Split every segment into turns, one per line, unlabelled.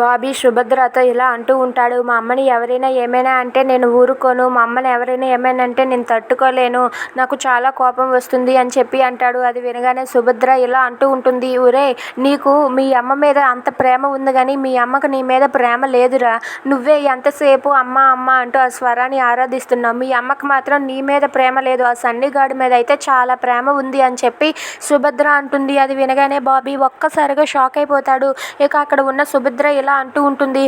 బాబీ సుభద్రతో ఇలా అంటూ ఉంటాడు మా అమ్మని ఎవరైనా ఏమైనా అంటే నేను ఊరుకోను మా అమ్మని ఎవరైనా ఏమైనా అంటే నేను తట్టుకోలేను నాకు చాలా కోపం వస్తుంది అని చెప్పి అంటాడు. అది వినగానే సుభద్ర ఇలా అంటూ ఉంటుంది ఊరే నీకు మీ అమ్మ మీద అంత ప్రేమ ఉంది కానీ మీ అమ్మకు నీ మీద ప్రేమ లేదురా. నువ్వే ఎంతసేపు అమ్మ అమ్మ అంటూ ఆ స్వరాన్ని ఆరాధిస్తున్నావు. మీ అమ్మకు మాత్రం నీ మీద ప్రేమ లేదు ఆ సన్నిగాడి మీద అయితే చాలా ప్రేమ ఉంది అని చెప్పి సుభద్ర అంటుంది. అది వినగానే బాబీ ఒక్కసారిగా షాక్ అయిపోతాడు. ఇక అక్కడ ఉన్న సుభద్ర ఇలా అంటూ ఉంటుంది.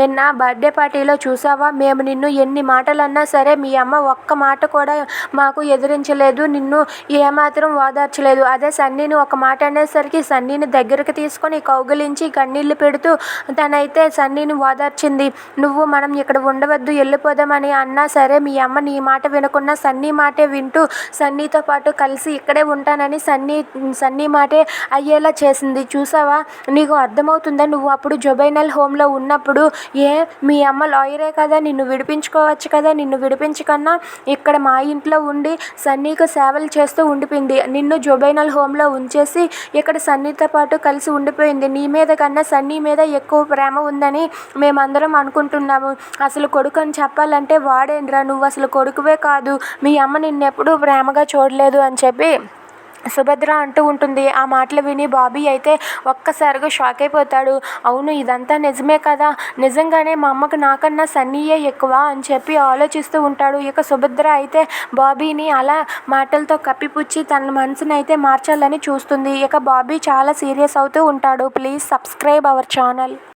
నిన్న బర్త్డే పార్టీలో చూసావా? మేము నిన్ను ఎన్ని మాటలు అన్నా సరే మీ అమ్మ ఒక్క మాట కూడా మాకు ఎదిరించలేదు. నిన్ను ఏమాత్రం ఓదార్చలేదు. అదే సన్నీని ఒక మాట అనేసరికి సన్నీని దగ్గరికి తీసుకొని కౌగిలించి కన్నీళ్ళు పెడుతూ తనైతే సన్నీని ఓదార్చింది. నువ్వు మనం ఇక్కడ ఉండవద్దు వెళ్ళిపోదామని అన్నా సరే మీ అమ్మ నీ మాట వినకుండా సన్నీ మాటే వింటూ సన్నీతో పాటు కలిసి ఇక్కడే ఉంటానని సన్నీ సన్నీ మాటే అయ్యేలా చేసింది. చూసావా? నీకు అర్థమవుతుందా? నువ్వు అప్పుడు జుబైనల్ హోమ్లో ఉన్నప్పుడు ఏ మీ అమ్మ లాయరే కదా నిన్ను విడిపించుకోవచ్చు కదా నిన్ను విడిపించకన్నా ఇక్కడ మా ఇంట్లో ఉండి సన్నీకు సేవలు చేస్తూ ఉండిపోయింది. నిన్ను జుబైనల్ హోమ్లో ఉంచేసి ఇక్కడ సన్నీతో పాటు కలిసి ఉండిపోయింది. నీ మీద కన్నా సన్నీ మీద ఎక్కువ ప్రేమ ఉందని మేమందరం అనుకుంటున్నాము. అసలు కొడుకు అని చెప్పాలంటే వాడేంద్రా నువ్వు అసలు కొడుకువే కాదు. మీ అమ్మ నిన్నెప్పుడూ ప్రేమగా చూడలేదు అని చెప్పి సుభద్ర అంటూ ఉంటుంది. ఆ మాటలు విని బాబీ అయితే ఒక్కసారిగా షాక్ అయిపోతాడు. అవును ఇదంతా నిజమే కదా? నిజంగానే మా అమ్మకు నాకన్నా సన్నీయే ఎక్కువ అని చెప్పి ఆలోచిస్తూ ఉంటాడు. ఇక సుభద్ర అయితే బాబీని అలా మాటలతో కప్పిపుచ్చి తన మనసుని అయితే మార్చాలని చూస్తుంది. ఇక బాబీ చాలా సీరియస్ అవుతూ ఉంటాడు. Please subscribe our channel.